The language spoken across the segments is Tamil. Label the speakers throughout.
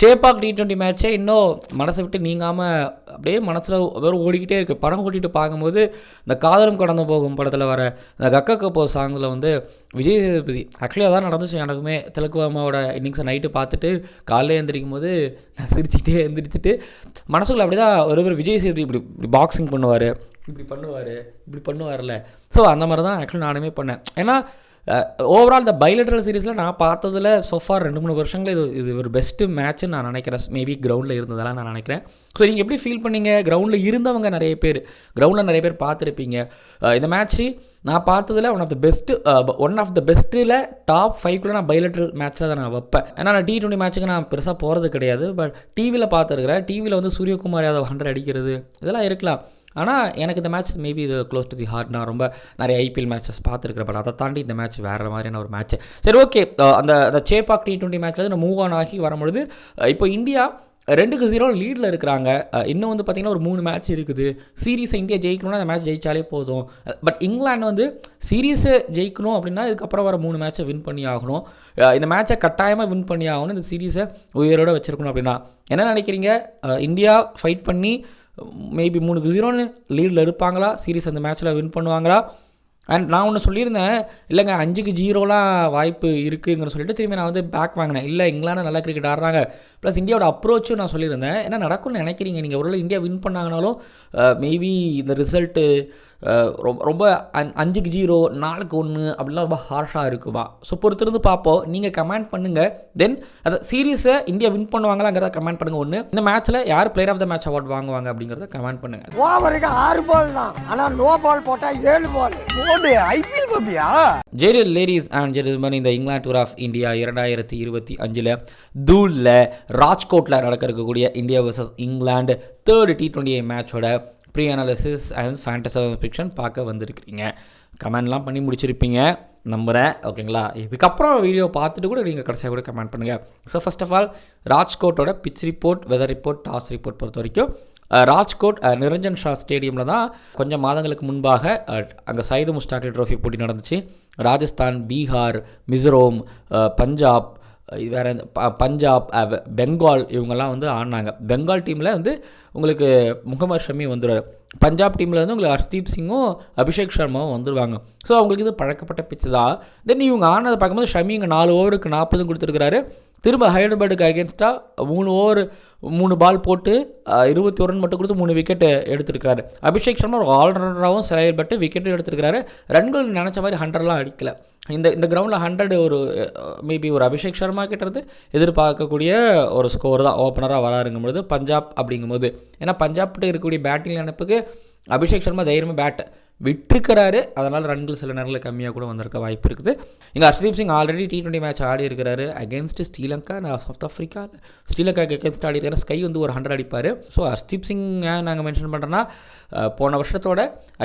Speaker 1: சேப்பாக் டி டுவெண்ட்டி மேட்ச்சே இன்னும் மனசை விட்டு நீங்காமல் அப்படியே மனசில் வெறும் ஓடிக்கிட்டே இருக்குது படம் ஓட்டிகிட்டு பார்க்கும்போது இந்த காதலும் கடந்து போகும் படத்தில் வர இந்த கக்க கப்போ சாங்கில் வந்து விஜய் சேதுபதி. ஆக்சுவலி அதான் நடந்துச்சு. எனக்குமே திலக்குவாமாவோட இன்னிங்ஸை நைட்டு பார்த்துட்டு காலையில் எழுந்திரிக்கும் போது நான் சிரிச்சுட்டே எழுந்திரிச்சிட்டு மனசுக்குள்ள அப்படி தான் ஒரு ஒரு விஜய் சேதுபதி இப்படி இப்படி பாக்ஸிங் பண்ணுவார் இப்படி பண்ணுவார் இப்படி பண்ணுவார்ல ஸோ அந்த மாதிரி தான் ஆக்சுவலி நானுமே பண்ணேன். ஏன்னா ஓவரால் இந்த பைலட்ரல் சீரிஸில் நான் பார்த்ததில் சோஃபார் ரெண்டு மூணு வருஷங்களில் இது இது ஒரு பெஸ்ட்டு மேட்ச்னு நான் நினைக்கிறேன். மேபி கிரவுண்டில் இருந்ததெல்லாம் நான் நினைக்கிறேன். ஸோ நீங்கள் எப்படி ஃபீல் பண்ணீங்க? கிரவுண்டில் இருந்தவங்க நிறைய பேர் கிரவுண்டில் நிறைய பேர் பார்த்துருப்பீங்க. இந்த மேட்ச்சு நான் பார்த்ததில் one of the best one of the பெஸ்ட்டில் top ஃபைவ்க்குள்ளே நான் பைலட்ரல் மேட்ச்சில் தான் நான் வைப்பேன். ஏன்னா நான் டி டுவெண்ட்டி மேட்ச்சுக்கு நான் பெருசாக போகிறது கிடையாது. பட் டிவியில் பார்த்துருக்குறேன். டிவியில் வந்து சூரியகுமார் யாதவ் ஹண்ட்ரட் அடிக்கிறது இதெல்லாம் இருக்கலாம். ஆனால் எனக்கு இந்த மேட்ச் மேபி இது க்ளோஸ் டு தி ஹார்ட் நான் ரொம்ப நிறைய ஐபிஎல் மேட்சஸ் பார்த்துருக்கிறேன். பட் அதை தாண்டி இந்த மேட்ச் வேறு மாதிரியான ஒரு மேட்ச் சரி ஓகே அந்த அந்த சேப்பாக் டி டுவெண்ட்டி மேட்ச்சில் நான் மூவ் ஆன் ஆகி வரும்பொழுது இப்போ இந்தியா ரெண்டுக்கு ஜீரோ லீடில் இருக்கிறாங்க. இன்னும் வந்து பார்த்திங்கன்னா ஒரு மூணு மேட்ச் இருக்குது. சீரீஸை இந்தியா ஜெயிக்கணும்னா அந்த மேட்ச் ஜெயித்தாலே போதும். பட் இங்கிலாந்து வந்து சீரீஸை ஜெயிக்கணும் அப்படின்னா இதுக்கப்புறம் வர மூணு மேட்ச்சை வின் பண்ணி ஆகணும். இந்த மேட்ச்சை கட்டாயமாக வின் பண்ணி ஆகணும். இந்த சீரீஸை உயரோட வச்சுருக்கணும் அப்படின்னா. என்ன நினைக்கிறீங்க? இந்தியா ஃபைட் பண்ணி மேபி மூணுக்கு ஜீரோன்னு லீடில் இருப்பாங்களா? சீரிஸ் அந்த மேட்ச்சில் வின் பண்ணுவாங்களா? அண்ட் நான் ஒன்று சொல்லியிருந்தேன் இல்லைங்க அஞ்சுக்கு ஜீரோலாம் வாய்ப்பு இருக்குங்கிற சொல்லிட்டு திரும்பி நான் வந்து பேக் வாங்கினேன். இல்லை இங்கிலாந்து நல்லா கிரிக்கெட் ஆடுறாங்க. ப்ளஸ் இந்தியாவோட அப்ரோச்சும் நான் சொல்லியிருந்தேன். என்ன நடக்கும்னு நினைக்கிறீங்க நீங்கள் ஒருவேளை இந்தியா வின் பண்ணாங்கனாலும் மேபி இந்த ரிசல்ட்டு ரொம்ப ரொம்ப அஞ்சுக்கு ஜீரோ நாலுக்கு ஒன்று அப்படிலாம் ரொம்ப ஹார்ஷாக இருக்குமா? ஸோ பொறுத்திருந்து பார்ப்போம். நீங்கள் கமெண்ட் பண்ணுங்கள் தென் அதை சீரியஸை இந்தியா வின் பண்ணுவாங்களாங்கிறத கமெண்ட் பண்ணுங்கள் ஒன்று இந்த மேட்ச்சில் யார் player of the match award வாங்குவாங்க அப்படிங்கிறத கமெண்ட் பண்ணுங்கள்
Speaker 2: ஓவருக்கு ஆறு பால் தான். ஆனால் நோ பால் போட்டால் ஏழு பால்
Speaker 3: போடு ஐபிஎல் பாப்பியா
Speaker 1: ஜெரியல் லேடிஸ் அண்ட் ஜென்டில்மன் இந்த இங்கிலாந்து டூர் ஆஃப் இந்தியா இரண்டாயிரத்தி இருபத்தி அஞ்சில் தூளில் ராஜ்கோட்டில் நடக்க இருக்கக்கூடிய India versus England third T twenty மேட்சோட pre analysis and fantasy fiction பார்க்க வந்திருக்கிறீங்க. கமெண்ட்லாம் பண்ணி முடிச்சிருப்பீங்க. நம்புகிறேன் ஓகேங்களா இதுக்கப்புறம் வீடியோ பார்த்துட்டு கூட நீங்கள் கடைசியாக கூட கமெண்ட் பண்ணுங்கள் so first of all ராஜ்கோட்டோட pitch report weather report toss report பொறுத்த வரைக்கும் ராஜ்கோட் நிரஞ்சன் ஷா ஸ்டேடியமில் தான் கொஞ்சம் மாதங்களுக்கு முன்பாக அங்கே சைது முஸ்டாக்கில் ட்ரோஃபி போட்டி நடந்துச்சு. ராஜஸ்தான் பீகார் மிசோரம் பஞ்சாப் வேறு எந்த- ப- பஞ்சாப் பெங்கால் இவங்கெல்லாம் வந்து ஆடினாங்க. பெங்கால் டீமில் வந்து உங்களுக்கு முகமது ஷமி வந்துடுவார் பஞ்சாப் டீமில் வந்து உங்களுக்கு ஹர்ஷ்தீப் சிங்கும் அபிஷேக் சர்மாவும் வந்துடுவாங்க ஸோ அவங்களுக்கு இது பழக்கப்பட்ட பிச்சு தான். தென் இவங்க ஆனதை பார்க்கும்போது ஷமி இங்கே நாலு ஓவருக்கு நாற்பதும் கொடுத்துருக்குறாரு. திரும்ப ஹைதராபாடுக்கு அகேன்ஸ்டாக மூணு ஓவர் மூணு பால் போட்டு இருபத்தி ஒரு ரன் மட்டும் கொடுத்து மூணு விக்கெட் எடுத்திருக்காரு அபிஷேக் சர்மா ஒரு ஆல்ரவுண்டராகவும் செயல்பட்டு விக்கெட்டும் எடுத்திருக்கிறாரு. ரன்கள் நினச்ச மாதிரி ஹண்ட்ரட்லாம் அடிக்கல. இந்த இந்த கிரவுண்டில் ஹண்ட்ரட் ஒரு மேபி ஒரு அபிஷேக் சர்மா கிட்டேருந்து எதிர்பார்க்கக்கூடிய ஒரு ஸ்கோர் தான். ஓப்பனராக வராருங்கும் பொழுது பஞ்சாப் அப்படிங்கும்போது. ஏன்னா பஞ்சாப்கிட்ட இருக்கக்கூடிய பேட்டிங் நினைப்புக்கு அபிஷேக் சர்மா தைரியமாக பேட் விட்டுருக்கிறாரு. அதனால் ரன்கள் சில நேரங்களில் கம்மியாக கூட வந்திருக்க வாய்ப்பு இருக்குது. இங்கே Harshdeep Singh already T twenty match ஆடி இருக்கிறாரு. அகேன்ஸ்ட் ஸ்ரீலங்கா நான் சவுத் ஆஃப்ரிக்கா ஸ்ரீலங்காக்கு அகேன்ஸ்ட் ஆடி இருக்கிற ஸ்கை வந்து ஒரு ஹண்ட்ரட் அடிப்பார். ஸோ ஹர்ஷ்தீப் சிங் நாங்கள் மென்ஷன் பண்ணுறோன்னா போன வருஷத்தோட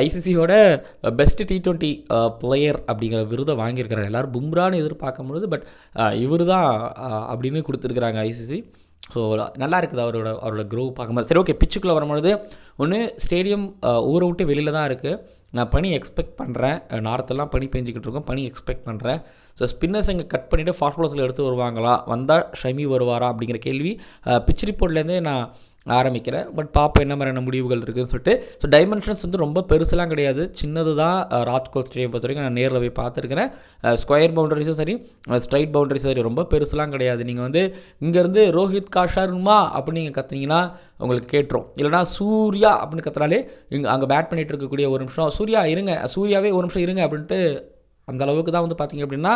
Speaker 1: ஐசிசியோட பெஸ்ட் டி டுவெண்ட்டி பிளேயர் அப்படிங்கிற விருதை வாங்கியிருக்கிறார். எல்லோரும் பும்ரான்னு எதிர்பார்க்கும்பொழுது பட் இவர் தான் அப்படின்னு கொடுத்துருக்குறாங்க ஐசிசி ஸோ நல்லா இருக்குது அவரோட அவரோட க்ரோ பார்க்கும்போது. சரி ஓகே பிச்சுக்குள்ளே வரும்பொழுது ஒன்று ஸ்டேடியம் ஊரை விட்டு வெளியில் தான் இருக்குது நான் பனி எக்ஸ்பெக்ட் பண்ணுறேன் நார்த்தெல்லாம் பனி பெஞ்சிக்கிட்டு இருக்கோம். பனி எக்ஸ்பெக்ட் பண்ணுறேன் ஸோ ஸ்பின்னர்ஸ் இங்கே கட் பண்ணிவிட்டு ஃபாஸ்ட் பாலர்ஸில் எடுத்து வருவாங்களா? வந்தால் ஷமி வருவாரா? அப்படிங்கிற கேள்வி பிச் ரிப்போர்ட்லேருந்தே நான் ஆரம்பிக்கிறேன் பட் பாப்போம் என்ன மாதிரியான முடிவுகள் இருக்குதுன்னு சொல்லிட்டு ஸோ டைமென்ஷன்ஸ் வந்து ரொம்ப பெருசுலாம் கிடையாது. சின்னது தான் ராஜ்கோட் ஸ்டேடியம் பொறுத்த வரைக்கும் நான் நேரில் போய் பார்த்துருக்கிறேன். ஸ்கொயர் பவுண்டரிஸும் சரி ஸ்ட்ரைட் பவுண்டரிஸும் சரி ரொம்ப பெருசுலாம் கிடையாது. நீங்கள் வந்து இங்கேருந்து ரோஹித் கா ஷர்மா அப்படின்னு நீங்கள் கத்துனீங்கன்னா உங்களுக்கு கேட்டுரும். இல்லைனா சூர்யா அப்படின்னு கத்துனாலே இங்கே அங்கே பேட் பண்ணிகிட்டு இருக்கக்கூடிய ஒரு நிமிஷம் சூர்யா இருங்க சூர்யாவே ஒரு நிமிஷம் இருங்க அப்படின்ட்டு அந்த அளவுக்கு தான் வந்து பார்த்தீங்க அப்படின்னா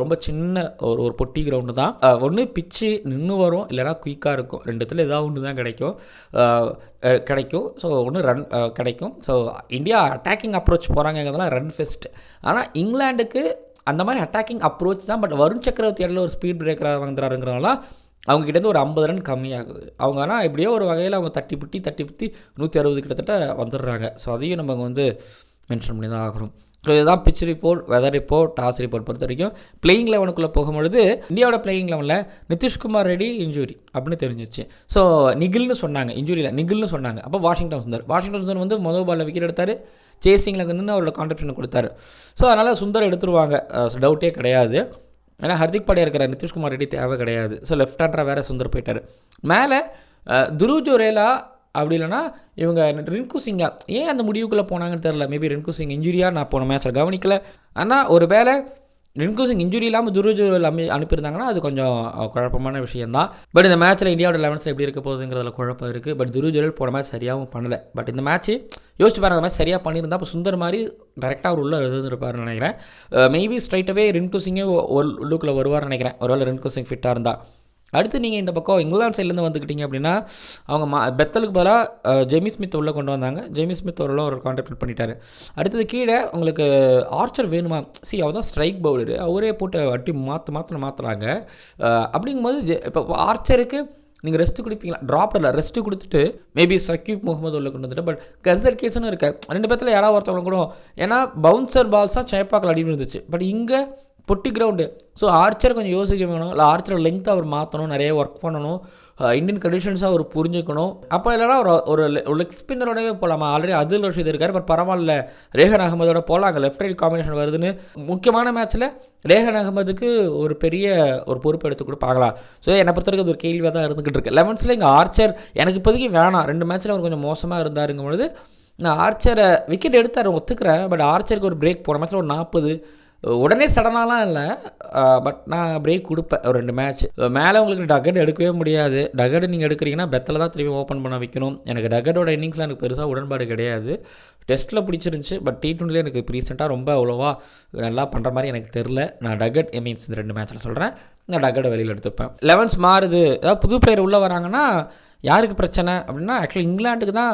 Speaker 1: ரொம்ப சின்ன ஒரு ஒரு பொட்டி கிரவுண்டு தான். ஒன்று பிச்சு நின்று வரும் இல்லைனா குயிக்காக இருக்கும். ரெண்டுத்தில் ஏதாவது ஒன்று தான் கிடைக்கும். கிடைக்கும். ஸோ ஒன்று ரன் கிடைக்கும். ஸோ இந்தியா அட்டாக்கிங் அப்ரோச் போகிறாங்கிறதுலாம் ரன் ஃபெஸ்ட் ஆனால் இங்கிலாண்டுக்கு அந்த மாதிரி அட்டாக்கிங் அப்ரோச் தான் பட் வருண் சக்கரவர்த்தி இடத்துல ஒரு ஸ்பீட் பிரேக்கராக வந்துறாருங்கிறனால அவங்க கிட்டேருந்து ஒரு ஐம்பது ரன் கம்மியாகுது. அவங்க ஆனால் எப்படியோ ஒரு வகையில் அவங்க தட்டி புட்டி தட்டி புத்தி நூற்றி அறுபது கிட்டத்தட்ட வந்துடுறாங்க. ஸோ அதையும் நம்ம வந்து மென்ஷன் பண்ணி தான் ஆகணும். ஸோ இதுதான் pitch report weather report toss report பொறுத்த வரைக்கும் பிளேயிங் லெவனுக்குள்ளே போகும்பொழுது இந்தியாவோட பிளேயிங் லெவனில் நிதிஷ்குமார் ரெடி இன்ஜுரி அப்படின்னு தெரிஞ்சிச்சு. ஸோ நிகில்னு சொன்னாங்க. இன்ஜுரியில் நிகில்னு சொன்னாங்க. அப்போ வாஷிங்டன் சுந்தர். வாஷிங்டன் சுந்தர் வந்து மொதல் பாலில் விக்கெட் எடுத்தார். சேசிங்கில் நின்று அவரோட கான்ட்ரிபியூஷன் கொடுத்தாரு. ஸோ அதனால் சுந்தர் எடுத்துருவாங்க. டவுட்டே கிடையாது. ஏன்னா ஹர்திக் பாண்டியா இருக்கிற நிதிஷ்குமார் ரெடி தேவை கிடையாது. ஸோ லெஃப்ட் ஹேண்டராக வேறு சுந்தர் போயிட்டார். மேலே துருவ் ஜோரேலா அப்படி இல்லைன்னா இவங்க ரின்கு சிங்கா ஏன் அந்த முடிவுக்குள்ளே போனாங்கன்னு தெரில மேபி ரின்கு சிங் இன்ஜுரியாக நான் போன மேட்ச்சில் கவனிக்கல. ஆனால் ஒரு வேளை ரின்கு சிங் இன்ஜுரி இல்லாமல் துருஜுவல் அமி அனுப்பியிருந்தாங்கன்னா அது கொஞ்சம் குழப்பமான விஷயந்தான் பட் இந்த மேட்ச்சில் இந்தியாவோட லெவன்ஸில் எப்படி இருக்க போகுதுங்கிறதுல குழப்பம் இருக்குது பட் துருஜுவல் போன மேட்ச் சரியாகவும் பண்ணலை. பட் இந்த மேட்ச்சு யோசிச்சு பாருங்க மேட்ச் சரியாக பண்ணியிருந்தா அப்போ சுந்தர் மாதிரி டேரெக்டாக அவர் உள்ளே இருந்திருப்பாருன்னு நினைக்கிறேன். மேபி ஸ்ட்ரைட்டாகவே ரின்கு சிங்கே ஒரு லுக்கில் வருவார்னு நினைக்கிறேன். ஒருவேளை ரின்கு சிங் ஃபிட்டாக இருந்தால் அடுத்து நீங்கள் இந்த பக்கம் இங்கிலாந்து சைட்லேருந்து வந்துக்கிட்டீங்க அப்படின்னா அவங்க மா பெத்தலுக்கு பதிலாக ஜெமி ஸ்மித் உள்ளே கொண்டு வந்தாங்க. ஜெமி ஸ்மித் ஓரளவு ஒரு கான்ட்ராக்ட் பண்ணிட்டாரு. அடுத்தது கீழே உங்களுக்கு ஆர்ச்சர் வேணுமா? சி அவர் தான் ஸ்ட்ரைக் பவுலரு அவரே போட்டு அட்டி மாற்று மாற்றின மாற்றுறாங்க அப்படிங்கும்போது ஜெ- இப்போ ஆர்ச்சருக்கு நீங்கள் ரெஸ்ட்டு கொடுப்பீங்களா? ட்ராப் இல்லை ரெஸ்ட்டு கொடுத்துட்டு மேபி சக்யூப் முகமது உள்ள கொண்டு வந்துட்டு பட் கசர் கேஸ்னு இருக்க ரெண்டு பேர்த்தில் யாராவது ஒருத்தவங்க கூட ஏன்னா பவுன்சர் பால்ஸ் தான் சேப்பாக்கில் அடி இருந்துச்சு. பட் இங்கே பொட்டி கிரவுண்டு ஸோ ஆர்ச்சர் கொஞ்சம் யோசிக்க வேணும். இல்லை ஆர்ச்சர் லெங்க் அவர் மாற்றணும் நிறைய ஒர்க் பண்ணணும். இந்தியன் கண்டிஷன்ஸாக அவர் புரிஞ்சுக்கணும். அப்போ இல்லைனா ஒரு ஒரு லெக் ஸ்பின்னரோடவே போகலாமா ஆல்ரெடி அதுல் ரஷீத் இருக்கார் பட் பரவாயில்ல. ரேஹன் அகமதோட அங்கே லெஃப்ட் ரைட் காம்பினேஷன் வருதுன்னு. முக்கியமான மேட்ச்சில் ரேஹன் அகமதுக்கு ஒரு பெரிய ஒரு பொறுப்பு எடுத்து கூட பார்க்கலாம். ஸோ என்னை பொறுத்த வரைக்கும் அது ஒரு கேள்வியாக தான் இருந்துகிட்டு இருக்கு. லெவன்ஸில் இங்கே ஆர்ச்சர் எனக்கு இப்போதைக்கு வேணாம். ரெண்டு மேட்ச்சில் அவர் கொஞ்சம் மோசமாக இருந்தாருங்கும் பொழுது நான் ஆர்ச்சரை விக்கெட் எடுத்தார் ஒத்துக்கிறேன். பட் ஆர்ச்சருக்கு ஒரு பிரேக் போன மேட்ச்சில் ஒரு நாற்பது உடனே சடனாலாம் இல்லை. பட் நான் பிரேக் கொடுப்பேன். ஒரு ரெண்டு மேட்ச் மேலே உங்களுக்கு டகட் எடுக்கவே முடியாது. டகட் நீங்கள் எடுக்கிறீங்கன்னா பெத்தில் தான் திரும்பி ஓப்பன் பண்ண வைக்கணும். எனக்கு டகடோட இன்னிங்ஸில் எனக்கு பெருசாக உடன்பாடு கிடையாது. டெஸ்ட்டில் பிடிச்சிருந்துச்சு பட் டி டுவெண்ட்டில் எனக்கு ரீசெண்டாக ரொம்ப அவ்வளோவா நல்லா பண்ணுற மாதிரி எனக்கு தெரில நான் டகட் ஐ மீன்ஸ் இந்த ரெண்டு மேட்ச்சில் சொல்கிறேன் நான் டக்கடை வெளியில் எடுத்துப்பேன். லெவன்ஸ் மாறுது. ஏதாவது புது பிளேயர் உள்ளே வராங்கன்னா யாருக்கு பிரச்சனை? அப்படின்னா ஆக்சுவலி இங்கிலாந்துக்கு தான்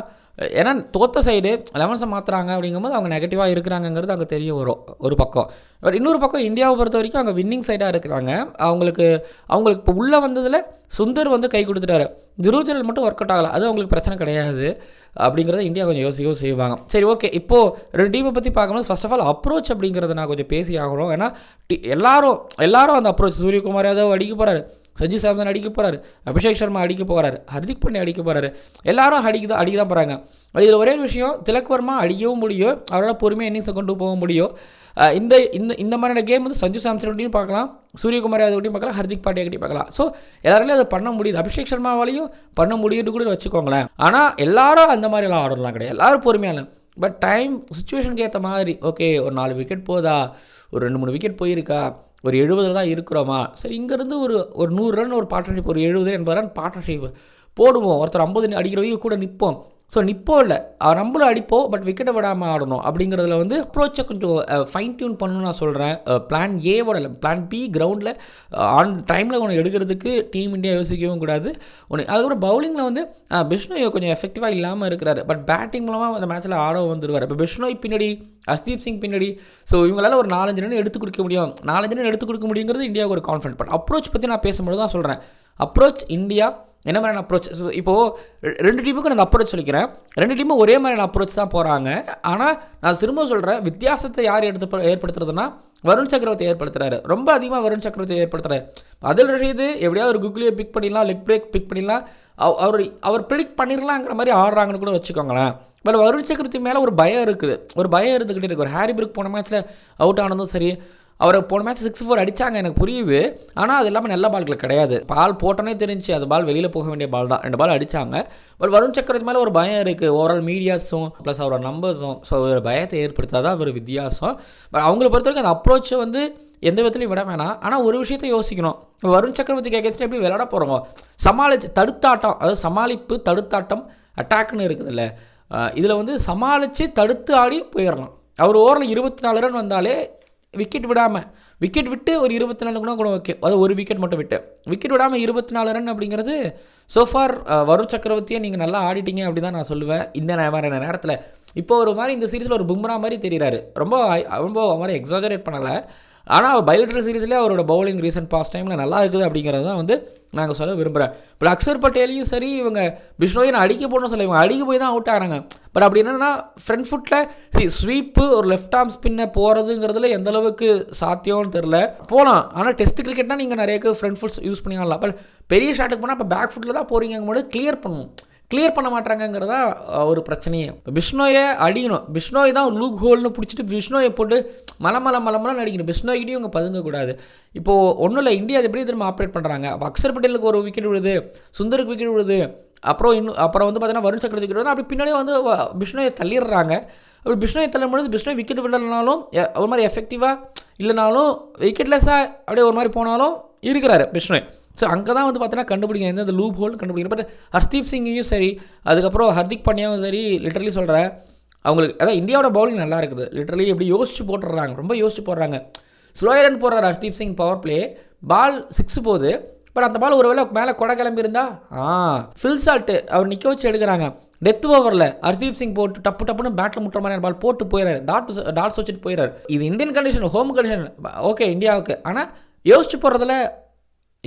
Speaker 1: ஏன்னா தோத்த சைடு லெவன்ஸை மாற்றுறாங்க அப்படிங்கும்போது அவங்க நெகட்டிவாக இருக்கிறாங்கங்கிறது அங்கே தெரிய வரும். ஒரு பக்கம். பட் இன்னொரு பக்கம் இந்தியாவை பொறுத்த வரைக்கும் அவங்க வின்னிங் சைடாக இருக்கிறாங்க. அவங்களுக்கு அவங்களுக்கு இப்போ உள்ளே வந்ததில் சுந்தர் வந்து கை கொடுத்துட்டாரு. துருஜல் மட்டும் ஒர்க் அவுட் ஆகலை. அது அவங்களுக்கு பிரச்சனை கிடையாது. அப்படிங்கிறத இந்தியா கொஞ்சம் யோசிக்கவும் செய்வாங்க. சரி ஓகே இப்போது ரெண்டு டீமை பற்றி பார்க்கும்போது ஃபர்ஸ்ட் ஆஃப் ஆல் அப்ரோச் அப்படிங்கிறத நான் கொஞ்சம் பேசி ஆகணும். ஏன்னா டி எல்லாரும் எல்லாரும் அந்த அப்ரோச் சூரியகுமார் யாதவ் அடிக்க போகிறாரு சஞ்சு சாம்சன் அடிக்க போகிறாரு அபிஷேக் சர்மா அடிக்க போகிறாரு ஹர்திக் பண்ணி அடிக்க போகிறாரு எல்லாரும் அடிக்க தான் அடிக்க தான் போகிறாங்க இதில் ஒரே ஒரு விஷயம் திலக் வர்மா அடிக்கவும் முடியும் அவரால் பொறுமையாக இன்னிங்ஸை கொண்டு போக முடியும் இந்த இந்த இந்த மாதிரியான கேம் வந்து சஞ்சு சாம்சன் பார்க்கலாம் சூரியகுமார் யாதவ் பார்க்கலாம் ஹர்திக் பாண்டியா கிட்டையும் பார்க்கலாம். ஸோ எல்லாராலையும் அதை பண்ண முடியுது. அபிஷேக் சர்மாவாலையும் பண்ண முடியுது கூட வச்சுக்கோங்களேன். ஆனால் எல்லாரும் அந்த மாதிரிலாம் ஆடலாம் கிடையாது. எல்லாரும் பொறுமையாக பட் டைம் சுச்சுவேஷனுக்கு ஏற்ற மாதிரி ஓகே ஒரு நாலு விக்கெட் போதா? ஒரு ரெண்டு மூணு விக்கெட் போயிருக்கா? ஒரு எழுபதில் தான் இருக்கிறோமா? சரி இங்கேருந்து ஒரு ஒரு நூறு ரன் ஒரு பார்ட்னர்ஷிப் ஒரு எழுபது எண்பது ரன் பார்ட்னர்ஷிப் போடுவோம். ஒருத்தர் ஐம்பது அடிக்கிறவங்க கூட நிற்போம். ஸோ நிப்போ இல்லை. நம்மளும் அடிப்போம் பட் விக்கெட்டை விடாமல் ஆடணும். அப்படிங்கிறதுல வந்து அப்ரோச்சை கொஞ்சம் ஃபைன் டியூன் பண்ணணும்னு நான் சொல்கிறேன் பிளான் ஏவோட இல்லை பிளான் பி கிரவுண்டில் ஆன் டைமில் ஒன்று எடுக்கிறதுக்கு டீம் இந்தியா யோசிக்கவும் கூடாது. ஒன்று அதுக்கப்புறம் பவுலிங்கில் வந்து அஹ், பிஷ்ணோய் கொஞ்சம் எஃபெக்டிவாக இல்லாமல் இருக்கிறாரு. பட் பேட்டிங் மூலமாக அந்த மேட்ச்சில் ஆடவும் வந்துருவார். இப்போ பிஷ்ணோய் பின்னாடி அஸ்தீப் சிங் பின்னாடி ஸோ இவங்களால ஒரு நாலஞ்சு ரன் எடுத்து கொடுக்க முடியும். நாலஞ்சு ரன் எடுத்து கொடுக்க முடியுங்கிறது இந்தியாவுக்கு ஒரு கான்ஃபிடன்ட் பட் அப்ரோச் பற்றி நான் பேசும்போது தான் சொல்கிறேன் அப்ரோச் இந்தியா என்ன மாதிரியான அப்ரோச் இப்போது ரெண்டு டீமுக்கும் நான் அப்ரோச் சொல்லிக்கிறேன். ரெண்டு டீமும் ஒரே மாதிரியான அப்ரோச் தான் போகிறாங்க ஆனால் நான் திரும்ப சொல்கிறேன் வித்தியாசத்தை யார் எடுத்து ஏற்படுத்துறதுன்னா வருண் சக்கரவர்த்தி ஏற்படுத்துறாரு. ரொம்ப அதிகமாக வருண் சக்கரவர்த்தி ஏற்படுத்துறாரு. அதில் ரஷீது எப்படியாவது ஒரு குக்லியை பிக் பண்ணிடலாம் லெக் பிரேக் பிக் பண்ணிடலாம். அவர் அவர் பிடிக் பண்ணிடலாங்கிற மாதிரி ஆடுறாங்கன்னு கூட வச்சுக்கோங்களேன். பட் வருண் சக்கரவர்த்தி மேலே ஒரு பயம் இருக்குது. ஒரு பயம் இருந்துக்கிட்டே இருக்குது ஒரு ஹாரி பிரிக் போன மேட்ச்சில் அவுட் ஆனதும் சரி. அவர் போன மேட்ச் சிக்ஸ் ஃபோர் அடித்தாங்க எனக்கு புரியுது. ஆனால் அது எல்லாமே நல்ல பால்கள் கிடையாது. பால் போட்டோன்னே தெரிஞ்சு அது பால் வெளியில் போக வேண்டிய பால் தான். ரெண்டு பால் அடித்தாங்க பட் வருண் சக்கரவர்த்தி மேலே ஒரு பயம் இருக்குது ஓவரால் மீடியாஸும் ப்ளஸ் அவரோட நம்பர்ஸும் ஸோ ஒரு பயத்தை ஏற்படுத்தாதான் ஒரு வித்தியாசம். பட் அவங்கள பொறுத்த வரைக்கும் அந்த அப்ரோச்சை வந்து எந்த விதத்துலையும் விட வேணாம். ஆனால் ஒரு விஷயத்தை யோசிக்கணும். வருண் சக்கரவர்த்தி கேட்கறதுல எப்படி விளையாட போகிறோம் சமாளிச்சு தடுத்தாட்டம். அதாவது சமாளிப்பு தடுத்தாட்டம் அட்டாக்னு இருக்குதுல்ல. இதில் வந்து சமாளித்து தடுத்து ஆடி போயிடலாம் அவர் ஓவரில் இருபத்தி நாலு ரன் வந்தாலே விக்கெட் விடாமல் விக்கெட் விட்டு ஒரு இருபத்தி நாலு கூட கூட ஓகே அது ஒரு விக்கெட் மட்டும் விட்டு. விக்கெட் விடாமல் இருபத்தி நாலு ரன் அப்படிங்கிறது சோஃபார் வருண் சக்கரவர்த்தியை நீங்கள் நல்லா ஆடிட்டீங்க அப்படி தான் நான் சொல்லுவேன். இந்த நே- மாதிரியான நேரத்தில். இப்போ ஒரு மாதிரி இந்த சீரிஸில் ஒரு பும்ரா மாதிரி தெரிகிறாரு ரொம்ப ரொம்ப மாதிரி எக்ஸாஜரேட் பண்ணலை. ஆனால் அவர் பயோலிட்டல் சீரீஸ்லேயே அவரோட பவுலிங் ரீசன்ட் பாஸ்ட் டைமில் நல்லா இருக்குது அப்படிங்கிறது தான் வந்து நாங்கள் சொல்ல விரும்புகிறேன் இப்போ அக்சர் பட்டேலையும் சரி இவங்க பிஷ்ணோயை நான் அடிக்க போகணும்னு சொல்ல இவங்க அடிக்க போய் தான் அவுட் ஆகிறாங்க பட் அப்படி என்னன்னா ஃப்ரண்ட் ஃபுட்டில் சி ஸ்வீப்பு ஒரு லெஃப்ட் ஆர்ம் ஸ்பின்னை போகிறதுங்கிறதுல எந்த அளவுக்கு சாத்தியம்னு தெரில போகலாம் ஆனால் டெஸ்ட் கிரிக்கெட்னா நீங்கள் நிறைய ஃப்ரண்ட் ஃபுட்ஸ் யூஸ் பண்ணி ஆடலாம் பட் பெரிய ஷாட்டுக்கு போனால் இப்போ பேக் ஃபுட்டில் தான் போகிறீங்க போது கிளியர் பண்ணணும் கிளியர் பண்ண மாட்டாங்கங்கிறதா ஒரு பிரச்சனையே. இப்போ பிஷ்னோயை அடிக்கணும் பிஷ்னோய் தான் லூக் ஹோல்னு பிடிச்சிட்டு பிஷ்ணோயை போட்டு மலை மலை மலை மலை அடிக்கணும். பிஷ்ணோய்கிட்டையும் இவங்க பதுங்கக்கூடாது. இப்போது ஒன்றும் இல்லை இந்தியா எப்படி திரும்ப ஆப்ரேட் பண்ணுறாங்க அப்போ அக்ஷர் பட்டேலுக்கு ஒரு விக்கெட் விழுது சுந்தருக்கு விக்கெட் விழுது அப்புறம் இன்னும் அப்புறம் வந்து பார்த்தீங்கன்னா வருண் சக்கரவர்த்தி விக்கெட் அப்படி பின்னாடியே வந்து வ- தள்ளிடுறாங்க. அப்படி பிஷ்ணோயை தள்ளும்பொழுது பிஷ்ணோய் விக்கெட் விடலனாலும் ஒரு மாதிரி எஃபெக்டிவாக இல்லைனாலும் விக்கெட்லெஸ்ஸாக அப்படியே ஒரு மாதிரி போனாலும் இருக்கிறாரு பிஷ்ணோய் ஸோ அங்கே தான் வந்து பார்த்தோன்னா கண்டுபிடிங்க. எந்த லூப் ஹோல்னு கண்டுபிடிங்க. பட் ஹர்தீப் சிங்கையும் சரி அதுக்கப்புறம் ஹர்திக் பாண்டியாவும் சரி லிட்டரலி சொல்கிறேன் அவங்களுக்கு அதான் இந்தியாவோட பவுலிங் நல்லா இருக்குது. லிட்டரலி எப்படி யோசிச்சு போட்டுடுறாங்க. ரொம்ப யோசிச்சு போடுறாங்க. ஸ்லோயர் ரன் போடுறாரு Hardeep Singh power play ball six போகுது. பட் அந்த பால் ஒருவேளை மேலே கொடை கிளம்பி இருந்தா ஆ. ஃபில் சால்ட்டு அவர் நிற்க வச்சு எடுக்கிறாங்க. டெத் ஓவரில் ஹர்தீப் சிங் போட்டு டப்பு டப்புன்னு பேட்டில் முட்டுற மாதிரி பால் போட்டு போயிடாரு டாட் டாட்ஸ் வச்சுட்டு போயிடாரு இது Indian condition home condition okay இந்தியாவுக்கு. ஆனால் யோசிச்சு போடுறதுல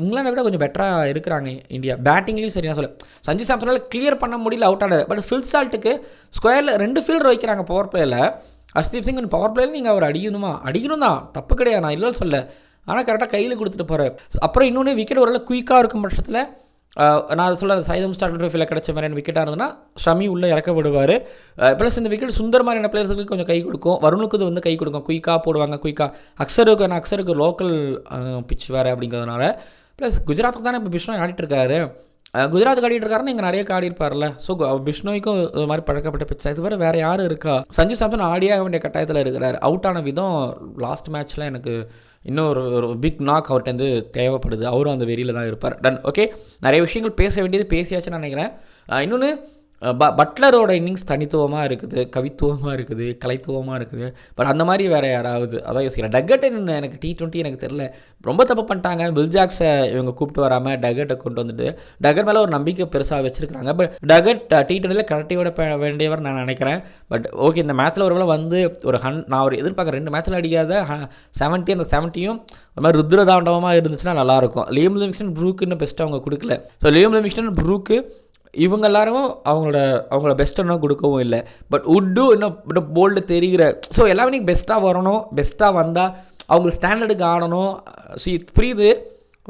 Speaker 1: இங்கிலாண்டை விட கொஞ்சம் பெட்டராக இருக்கிறாங்க இந்தியா. பேட்டிங்லேயும் சரி நான் சொல்ல சஞ்சு சாம்சனால் கிளியர் பண்ண முடியல அவுட் ஆனது பட் ஃபில் சால்ட்டுக்கு ஸ்கொயரில் ரெண்டு ஃபீல்டர் வைக்கிறாங்க பவர் பிளேயில் அஸ்தீப் சிங் பவர் பிளேயில் நீங்கள் அவர் அடிக்கணுமா? அடிக்கணும் தான் தப்பு கிடையாது. நான் இல்லை சொல்ல ஆனால் கரெக்டாக கையில் கொடுத்துட்டு போகிறார் அப்புறம் இன்னொன்று விக்கெட் ஓரளவு குயிக்காக இருக்கும் பட்சத்தில் நான் சொல்ல சைதம் ஸ்டார் ட்ரோஃபியில் கிடைச்ச மாதிரியான விக்கெட்டாக இருந்ததுன்னா ஷமி உள்ளே இறக்கப்படுவார். ப்ளஸ் இந்த விக்கெட் சுந்தர் மாதிரியான பிளேயர்ஸுக்கு கொஞ்சம் கை கொடுக்கும். வருணுக்கு இது வந்து கை கொடுக்கும். குயிக்காக போடுவாங்க குயிக்காக அக்ஸருக்கு நான் அக்ஸருக்கு லோக்கல் பிச் வேறு அப்படிங்கிறதுனால. ப்ளஸ் குஜராத்துக்கு தானே இப்போ பிஷ்ணோய் ஆடிட்டுருக்காரு. குஜராத் ஆடிட்டு இருக்காருன்னு இங்கே நிறைய ஆடி இருப்பார்ல. ஸோ பிஷ்ணோய்க்கும் இது மாதிரி பழக்கப்பட்ட பிச்சை இது வேறு வேறு யாரும் இருக்கா? சஞ்சு சாம்சன் ஆடியாக வேண்டிய கட்டாயத்தில் இருக்கிறார். அவுட் ஆன விதம் லாஸ்ட் மேட்ச்சில் எனக்கு இன்னும் ஒரு ஒரு பிக் நாக் அவுட் வந்து தேவைப்படுது. அவரும் அந்த வெறியில் தான் இருப்பார். டன் ஓகே நிறைய விஷயங்கள் பேச வேண்டியது பேசியாச்சுன்னு நினைக்கிறேன். இன்னொன்று ப பட்லரோட இன்னிங்ஸ் தனித்துவமாக இருக்குது கவித்துவமாக இருக்குது கலைத்துவமாக இருக்குது. பட் அந்த மாதிரி வேறு யாராவது அதான் யோசிக்கிறேன். டக்கட் எனக்கு டி ட்வெண்ட்டி எனக்கு தெரில ரொம்ப தப்பு பண்ணிட்டாங்க. வில் ஜாக்ஸை இவங்க கூப்பிட்டு வராமல் டகட்டை கொண்டு வந்துட்டு டகட் மேலே ஒரு நம்பிக்கை பெருசாக வச்சுருக்காங்க பட் டகட் டி ட்வெண்ட்டியில் கரெக்டி விட வேண்டியவர் நான் நினைக்கிறேன். பட் ஓகே இந்த மேட்ச்சில் ஒரு வேளை வந்து ஒரு ஹன் நான் ஒரு எதிர்பார்க்குறேன் ரெண்டு மேட்ச்சில் அடிக்காத செவன்ட்டி அந்த செவன்ட்டியும் ஒரு மாதிரி ருத்ரதாண்டவமாக இருந்துச்சுன்னா நல்லாயிருக்கும் லியம் லிமிஷன் ப்ரூக்குன்னு பெஸ்ட்டு அவங்க கொடுக்கல. ஸோ லியம் லிமிஷன் ப்ரூக்கு இவங்க எல்லாரும் அவங்களோட அவங்கள பெஸ்ட் இன்னும் கொடுக்கவும் இல்லை. பட் உட்டு இன்னும் இன்னும் போல்டு தெரிகிற ஸோ எல்லாமே நீங்கள் பெஸ்ட்டாக வரணும் பெஸ்ட்டாக வந்தால் அவங்க ஸ்டாண்டர்டுக்கு ஆடணும். ஸோ புரியுது?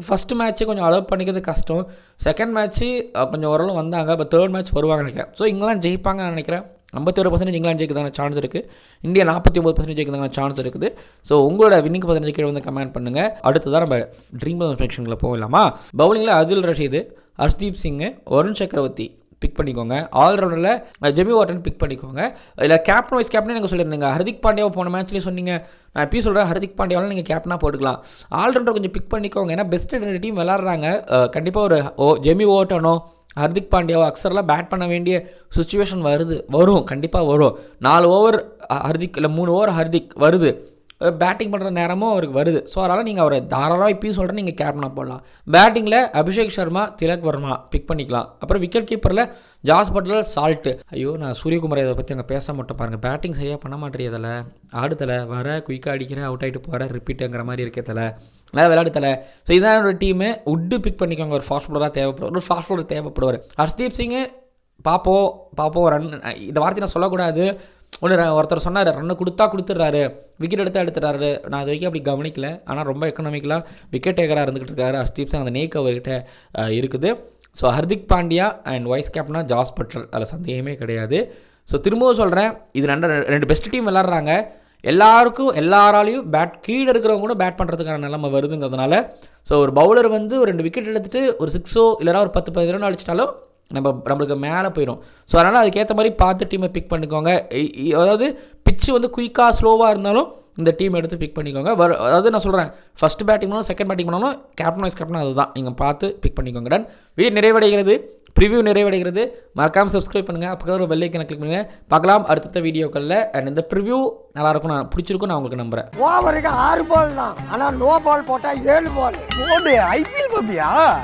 Speaker 1: ஃபஸ்ட்டு மேட்ச்சு கொஞ்சம் அலோவ் பண்ணிக்கிறது கஷ்டம். செகண்ட் மேட்ச்சு கொஞ்சம் ஓரளவு வந்தாங்க இப்போ தேர்ட் மேட்ச் வருவாங்க நினைக்கிறேன். ஸோ இங்கிலாந்து ஜெயிப்பாங்கன்னு நினைக்கிறேன். ஐம்பத்தொரு பர்சன்டேஜ் இங்கிலாந்து ஜெயிக்கிறதான சான்ஸ் இருக்குது இந்தியா நாற்பத்தி ஒம்பது பர்சன்டேஜ் ஜெயிக்கிறதான சான்ஸ் இருக்குது. ஸோ உங்களோட வின்னிங் பர்சன்டேஜ் கீழே வந்து கமெண்ட் பண்ணுங்கள் அடுத்ததான் நம்ம ட்ரீம் செக்ஷனில் போகலாமா பவுலிங்கில் அதில் ரஷீது ஹர்ஷ்தீப் சிங்கு வருண் சக்கரவர்த்தி பிக் பண்ணிக்கோங்க. ஆல்ரவுண்டரில் ஜெமி வாட்டன் பிக் பண்ணிக்கோங்க. இதில் கேப்டன் வைஸ் கேப்டன் நீங்கள் சொல்லியிருந்தீங்க. ஹர்திக் பாண்டியாவை போன மேட்ச்லேயே சொன்னீங்க. நான் எப்பயும் சொல்கிறேன் ஹர்திக் பாண்டியாவில் நீங்கள் கேப்டனாக போட்டுக்கலாம். ஆல்ரவுண்டர் கொஞ்சம் பிக் பண்ணிக்கோங்க. ஏன்னா பெஸ்ட் ரெண்டு டீம் விளாட்றாங்க கண்டிப்பாக ஒரு ஓ ஜெமி ஓட்டனோ ஹர்திக் பாண்டியாவோ அக்சரெலாம் பேட் பண்ண வேண்டிய சுச்சுவேஷன் வருது. வரும் கண்டிப்பாக வரும். நாலு ஓவர் ஹர்திக் இல்லை மூணு ஓவர் ஹர்திக் வருது. பேட்டிங் பண்ணுற நேரமும் அவருக்கு வருது. ஸோ அதனால் நீங்கள் அவரை தாராளமாக இப்பயும் சொல்கிறேன் நீங்கள் கேப்டனாக போடலாம். பேட்டிங்கில் அபிஷேக் சர்மா திலக் வர்மா பிக் பண்ணிக்கலாம். அப்புறம் விக்கெட் கீப்பரில் ஜாஸ் பட்லர் சால்ட்டு ஐயோ நான் சூரியகுமார் இதை பற்றி அங்கே பேச மாட்டேன் பாருங்கள் பேட்டிங் சரியாக பண்ண மாட்டேறியதில் ஆடுதலை வர குயிக்காக அடிக்கிற அவுட் ஆகிட்டு போகிற ரிப்பீட்டுங்கிற மாதிரி இருக்கதில்ல நல்லா விளையாடுத்தலை ஸோ இதான் ஒரு டீமு உட்டு பிக் பண்ணிக்கோங்க. ஒரு ஃபாஸ்ட் பவுலராக தேவைப்படும். ஒரு ஃபாஸ்ட் பவுலர் தேவைப்படுவார். ஹர்ஷ்தீப் சிங்கு பார்ப்போம் பார்ப்போம் ரன் இந்த வார்த்தை நான் சொல்லக்கூடாது. ஒன்று ஒருத்தர் சொன்னார் ரன்னை கொடுத்தா கொடுத்துட்றாரு விக்கெட் எடுத்தால் எடுத்துறாரு நான் அது வரைக்கும் அப்படி கவனிக்கல. ஆனால் ரொம்ப எக்கனாமிக்கலாக விக்கெட் டேக்கராக இருந்துகிட்டு இருக்காரு. ஹர்ஷ்தீப் சிங் அந்த நேக் அவர்கிட்ட இருக்குது. So Hardik Pandya and vice கேப்டனா ஜாஸ் பட்லர் அதில் சந்தேகமே கிடையாது. ஸோ திரும்பவும் சொல்கிறேன் இது ரெண்டு ரெண்டு பெஸ்ட் டீம் விளாட்றாங்க எல்லாருக்கும் எல்லாராலையும் பேட் கீழே இருக்கிறவங்க கூட பேட் பண்ணுறதுக்கான நிலமை வருதுங்கிறதுனால ஸோ ஒரு பவுலர் வந்து ஒரு ரெண்டு விக்கெட் எடுத்துகிட்டு ஒரு சிக்ஸோ இல்லைனா ஒரு பத்து பதினொன்று அடிச்சிட்டாலும் நம்ம நம்மளுக்கு மேலே போயிடும் ஸோ அதனால் அதுக்கேற்ற மாதிரி பார்த்து டீமை பிக் பண்ணிக்கோங்க. இ- இ- அதாவது பிச்சு வந்து குயிக்காக ஸ்லோவாக இருந்தாலும் இந்த டீம் எடுத்து பிக் பண்ணிக்கோங்க. வர அதாவது நான் சொல்கிறேன் ஃபஸ்ட் பேட்டிங் பண்ணாலும் செகண்ட் பேட்டிங் பண்ணாலும் கேப்டன் வைஸ் கேப்டன் அதுதான். நீங்கள் பார்த்து பிக் பண்ணிக்கோங்க. டன் வீடியோ நிறைவடைகிறது ப்ரிவியூ நிறைவடைகிறது. மறக்காமல் சப்ஸ்கிரைப் பண்ணுங்கள் அப்போ ஒரு பெல்லைக்கனை கிளிக் பண்ணுங்கள் பார்க்கலாம் அடுத்தடுத்த வீடியோக்களில். அண்ட் இந்த ப்ரிவியூ நல்லாயிருக்கும். நான் பிடிச்சிருக்கும் நான் உங்களுக்கு நம்புகிறேன்
Speaker 2: ஓவருக்கு ஆறு பால் தான். ஆனால் நோ பால் போட்டால் ஏழு பால்
Speaker 3: ஐபிஎல் பாப்பியா